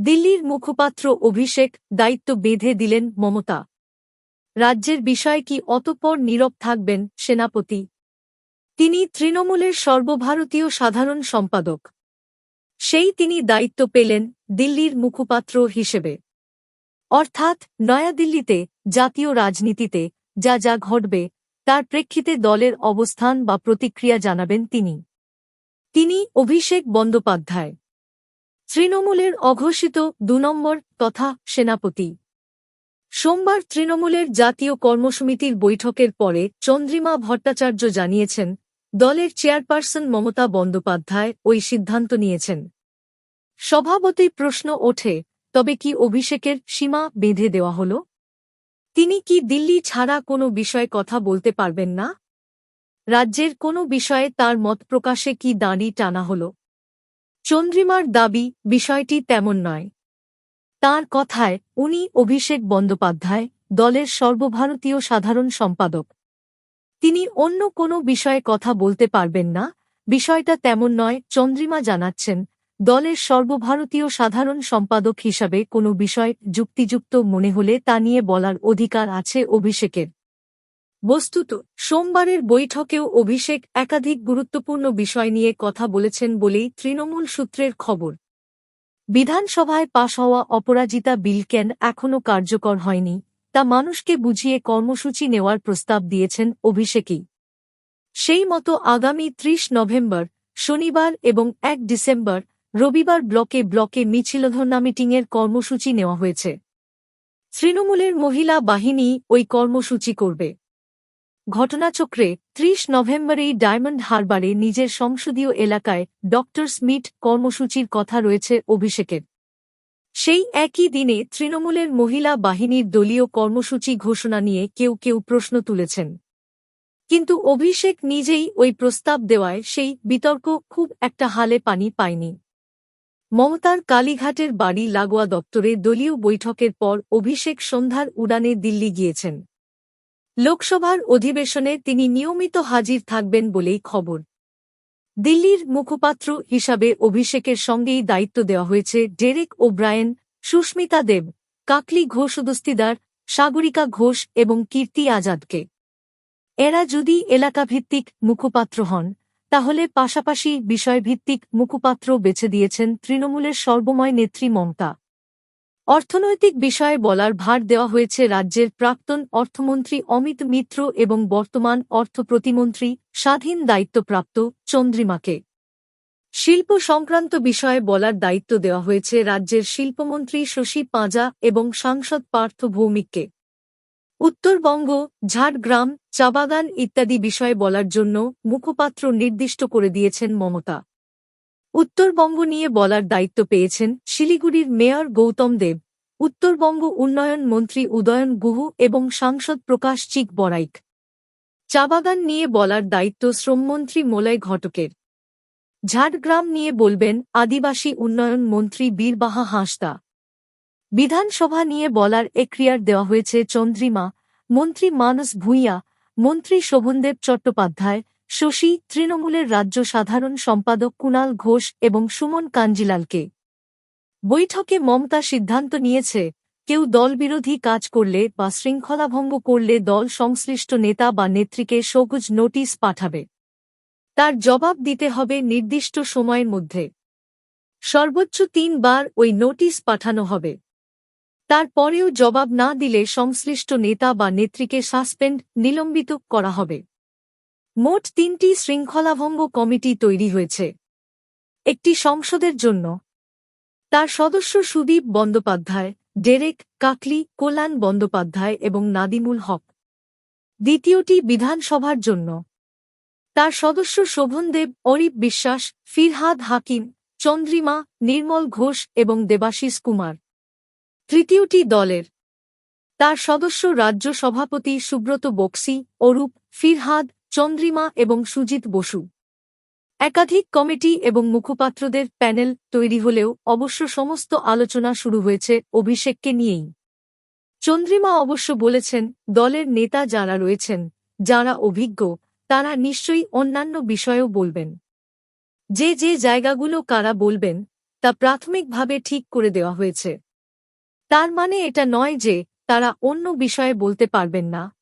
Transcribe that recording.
দিল্লির মুখপাত্র অভিষেক দায়িত্ব বেঁধে দিলেন মমতা। রাজ্যের বিষয়ে কি অতঃপর নীরব থাকবেন সেনাপতি? তিনি তৃণমূলের সর্বভারতীয় সাধারণ সম্পাদক। সেই তিনি দায়িত্ব পেলেন দিল্লির মুখপাত্র হিসেবে। অর্থাৎ নয়াদিল্লিতে জাতীয় রাজনীতিতে যা যা ঘটবে, তার প্রেক্ষিতে দলের অবস্থান বা প্রতিক্রিয়া জানাবেন তিনি। তিনি অভিষেক বন্দ্যোপাধ্যায়। তৃণমূলের অঘোষিত দু নম্বর তথা সেনাপতি। সোমবার তৃণমূলের জাতীয় কর্মসমিতির বৈঠকের পরে চন্দ্রিমা ভট্টাচার্য জানিয়েছেন, দলের চেয়ারপারসন মমতা বন্দ্যোপাধ্যায় ওই সিদ্ধান্ত নিয়েছেন। স্বভাবতই প্রশ্ন ওঠে, তবে কি অভিষেকের সীমা বেঁধে দেওয়া হল? তিনি কি দিল্লি ছাড়া কোনো বিষয়ে কথা বলতে পারবেন না? রাজ্যের কোনো বিষয়ে তার মত প্রকাশে কি দাঁড়ি টানা হল? চন্দ্রিমার দাবি, বিষয়টি তেমন নয়। তার কথায়, উনি অভিষেক বন্দ্যোপাধ্যায়, দলের সর্বভারতীয় সাধারণ সম্পাদক। তিনি অন্য কোনো বিষয়ে কথা বলতে পারবেন না, বিষয়টা তেমন নয়, চন্দ্রিমা জানাচ্ছেন, দলের সর্বভারতীয় সাধারণ সম্পাদক হিসাবে কোনো বিষয় যুক্তিযুক্ত মনে হলে তা নিয়ে বলার অধিকার আছে অভিষেকের। বস্তুত, সোমবারের বৈঠকেও অভিষেক একাধিক গুরুত্বপূর্ণ বিষয় নিয়ে কথা বলেছেন বলেই তৃণমূল সূত্রের খবর। বিধানসভায় পাশ হওয়া অপরাজিতা বিল কেন এখনও কার্যকর হয়নি, তা মানুষকে বুঝিয়ে কর্মসূচি নেওয়ার প্রস্তাব দিয়েছেন অভিষেকই। সেই মতো আগামী ত্রিশ নভেম্বর, শনিবার এবং এক ডিসেম্বর, রবিবার ব্লকে ব্লকে মিছিলধর্ণা মিটিংয়ের কর্মসূচি নেওয়া হয়েছে। তৃণমূলের মহিলা বাহিনী ওই কর্মসূচি করবে। ঘটনাচক্রে ত্রিশ নভেম্বরেই ডায়মন্ড হারবারে নিজের সংসদীয় এলাকায় ডক্টর স্মিট কর্মসূচির কথা রয়েছে অভিষেকের। সেই একই দিনে তৃণমূলের মহিলা বাহিনীর দলীয় কর্মসূচি ঘোষণা নিয়ে কেউ কেউ প্রশ্ন তুলেছেন। কিন্তু অভিষেক নিজেই ওই প্রস্তাব দেওয়ায় সেই বিতর্ক খুব একটা হালে পানি পায়নি। মমতার কালীঘাটের বাড়ি লাগোয়া দপ্তরে দলীয় বৈঠকের পর অভিষেক সন্ধ্যার উড়ানে দিল্লি গিয়েছেন। লোকসভার অধিবেশনে তিনি নিয়মিত হাজির থাকবেন বলেই খবর। দিল্লির মুখপাত্র হিসাবে অভিষেকের সঙ্গেই দায়িত্ব দেওয়া হয়েছে ডেরেক ওব্রায়েন, সুস্মিতা দেব, কাকলি ঘোষ দস্তিদার সাগরিকা ঘোষ এবং কীর্তি আজাদকে। এরা যদি এলাকাভিত্তিক মুখপাত্র হন, তাহলে পাশাপাশি বিষয়ভিত্তিক মুখপাত্র বেছে দিয়েছেন তৃণমূলের সর্বময় নেত্রী মমতা। অর্থনৈতিক বিষয়ে বলার ভার দেওয়া হয়েছে রাজ্যের প্রাক্তন অর্থমন্ত্রী অমিত মিত্র এবং বর্তমান অর্থ প্রতিমন্ত্রী স্বাধীন দায়িত্বপ্রাপ্ত চন্দ্রিমাকে। শিল্প সংক্রান্ত বিষয়ে বলার দায়িত্ব দেওয়া হয়েছে রাজ্যের শিল্পমন্ত্রী শশী পাঁজা এবং সাংসদ পার্থ ভৌমিককে। উত্তরবঙ্গ, ঝাড়গ্রাম চাবাগান ইত্যাদি বিষয়ে বলার জন্য মুখপাত্র নির্দিষ্ট করে দিয়েছেন মমতা। উত্তরবঙ্গ নিয়ে বলার দায়িত্ব পেয়েছেন শিলিগুড়ির মেয়র গৌতম দেব, উত্তরবঙ্গ উন্নয়ন মন্ত্রী উদয়ন গুহু এবং সাংসদ প্রকাশ চিক বড়াইক চাবাগান নিয়ে বলার দায়িত্ব শ্রমমন্ত্রী মোলয় ঘটকের। ঝাড়গ্রাম নিয়ে বলবেন আদিবাসী উন্নয়ন মন্ত্রী বীরবাহা হাঁসদা। বিধানসভা নিয়ে বলার এক্রিয়ার দেওয়া হয়েছে চন্দ্রিমা, মন্ত্রী মানস ভূঁইয়া, মন্ত্রী শোভনদেব চট্টোপাধ্যায় শশী তৃণমূলের রাজ্য সাধারণ সম্পাদক কুণাল ঘোষ এবং সুমন কাঞ্জিলালকে। বৈঠকে মমতা সিদ্ধান্ত নিয়েছে, কেউ দলবিরোধী কাজ করলে বা শৃঙ্খলাভঙ্গ করলে দল সংশ্লিষ্ট নেতা বা নেত্রীকে সবুজ নোটিশ পাঠাবে। তার জবাব দিতে হবে নির্দিষ্ট সময়ের মধ্যে। সর্বোচ্চ তিনবার ওই নোটিশ পাঠানো হবে। তারপরেও জবাব না দিলে সংশ্লিষ্ট নেতা বা নেত্রীকে সাসপেন্ড, নিলম্বিত করা হবে। মোট তিনটি শৃঙ্খলাভঙ্গ কমিটি তৈরি হয়েছে। একটি সংসদের জন্য। তার সদস্য সুদীপ বন্দ্যোপাধ্যায়, ডেরেক কাকলি, কোলান বন্দ্যোপাধ্যায় এবং নাদিমুল হক। দ্বিতীয়টি বিধানসভার জন্য। তার সদস্য শোভনদেব, অরিপ বিশ্বাস, ফিরহাদ হাকিম, চন্দ্রিমা, নির্মল ঘোষ এবং দেবাশিস কুমার। তৃতীয়টি দলের। তার সদস্য রাজ্য সভাপতি সুব্রত বক্সি, অরূপ, ফিরহাদ চন্দ্রিমা এবং সুজিত বসু। একাধিক কমিটি এবং মুখপাত্রদের প্যানেল তৈরি হলেও অবশ্য সমস্ত আলোচনা শুরু হয়েছে অভিষেককে নিয়েই। চন্দ্রিমা অবশ্য বলেছেন, দলের নেতা যারা রয়েছেন, যারা অভিজ্ঞ, তারা নিশ্চয়ই অন্যান্য বিষয়েও বলবেন। যে যে জায়গাগুলো কারা বলবেন, তা প্রাথমিকভাবে ঠিক করে দেওয়া হয়েছে। তার মানে এটা নয় যে তারা অন্য বিষয়ে বলতে পারবেন না।